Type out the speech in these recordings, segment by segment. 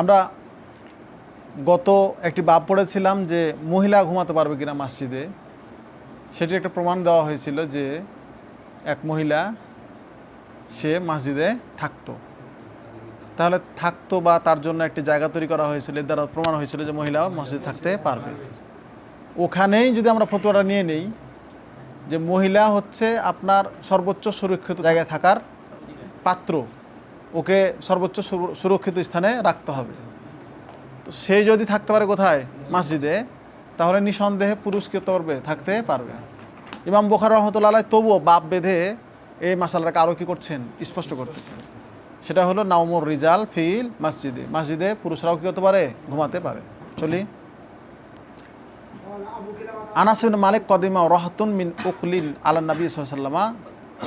আমরা গত একটি বাপ পড়েছিলাম যে মহিলা ঘুমাতে পারবে কিনা মসজিদে, সেটি একটা প্রমাণ দেওয়া হয়েছিল যে এক মহিলা, সে মসজিদে থাকতো। তাহলে থাকতো বা তার জন্য একটি জায়গা তৈরি করা হয়েছিল, এর দ্বারা প্রমাণ হয়েছিল যে মহিলা মসজিদে থাকতে পারবে। ওখানেই যদি আমরা ফতোয়াটা নিয়ে নেই, যে মহিলা হচ্ছে আপনার সর্বোচ্চ সুরক্ষিত জায়গায় থাকার পাত্র ওকে সর্বোচ্চ সুরক্ষিত স্থানে রাখতে হবে। তো সে যদি থাকতে পারে কোথায়? মসজিদে, তাহলে নিঃসন্দেহে পুরুষ কি করতে থাকতে পারবে। ইমাম বোখার রহমতুল্লাহ তবুও বাপ বেঁধে এই মাসালাটাকে আরও কি করছেন? স্পষ্ট করতেছেন সেটা হলো নাওমর রিজাল ফিল মসজিদে। মসজিদে পুরুষরাও কি করতে পারে? ঘুমাতে পারে। চলি। আনাসিন মালিক কদিমা রহাতুন মিন উকলিল আলা নবী সাল্লামা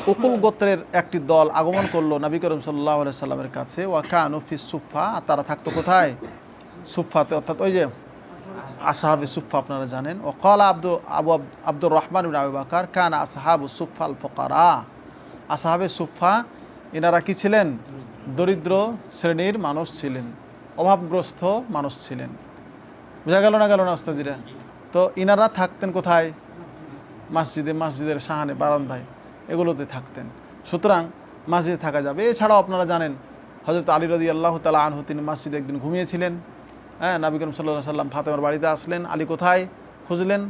উকুল গোত্রের একটি দল আগমন করল নবী করিম সাল্লাহ সাল্লামের কাছে ওয়াকানু ফি সুফা তারা থাকতো কোথায়? সুফাতে অর্থাৎ ওই যে আসহাবে সুফা আপনারা জানেন। ও কলা আব্দুল আবু আব- আব্দুর রহমান আবু বাকার, কান আসহাবু সুফাল ফকারা আসহাবে সুফা এনারা কি ছিলেন? দরিদ্র শ্রেণির মানুষ ছিলেন, অভাবগ্রস্ত মানুষ ছিলেন। বোঝা গেল না গেল না, ওস্তাজিরা? তো ইনারা থাকতেন কোথায়? মসজিদে, মসজিদের সাহানে, বারান্দায়। এগুলোতে থাকতেন। সুতরাং মসজিদে থাকা যাবে। এছাড়াও আপনারা জানেন হজরত আলী রদি আল্লাহ তালা আনহু তিনি মসজিদে একদিন ঘুমিয়েছিলেন। হ্যাঁ নবী করিম সাল্লাহ সাল্লাম ফাতেমার বাড়িতে আসলেন। আলী কোথায়? খুঁজলেন,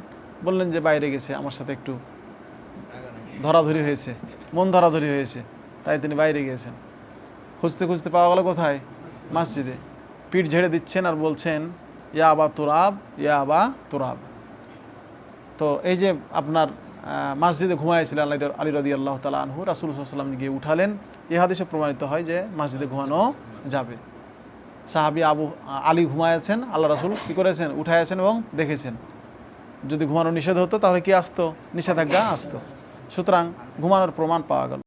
বললেন যে বাইরে গেছে, আমার সাথে একটু ধরাধরি হয়েছে, মন ধরাধরি হয়েছে, তাই তিনি বাইরে গিয়েছেন। খুঁজতে খুঁজতে পাওয়া গেল কোথায়? মসজিদে। পিঠ ঝেড়ে দিচ্ছেন আর বলছেন, ইয়া আবা তোরাব, ইয়া আবা তোরাব। তো এই যে আপনার মসজিদে ঘুমাইছিলেন আলী আলী রদি আল্লাহ তালা আনহু রাসুলসাল্লাম গিয়ে উঠালেন। এ হাদিসে প্রমাণিত হয় যে মসজিদে ঘুমানো যাবে। সাহাবি আবু, আলী ঘুমাইয়াছেন, আল্লাহ রাসুল কী করেছেন? উঠাইয়াছেন এবং দেখেছেন। যদি ঘুমানো নিষেধ হতো তাহলে কি আসতো? নিষেধাজ্ঞা আসতো। সুতরাং ঘুমানোর প্রমাণ পাওয়া গেল।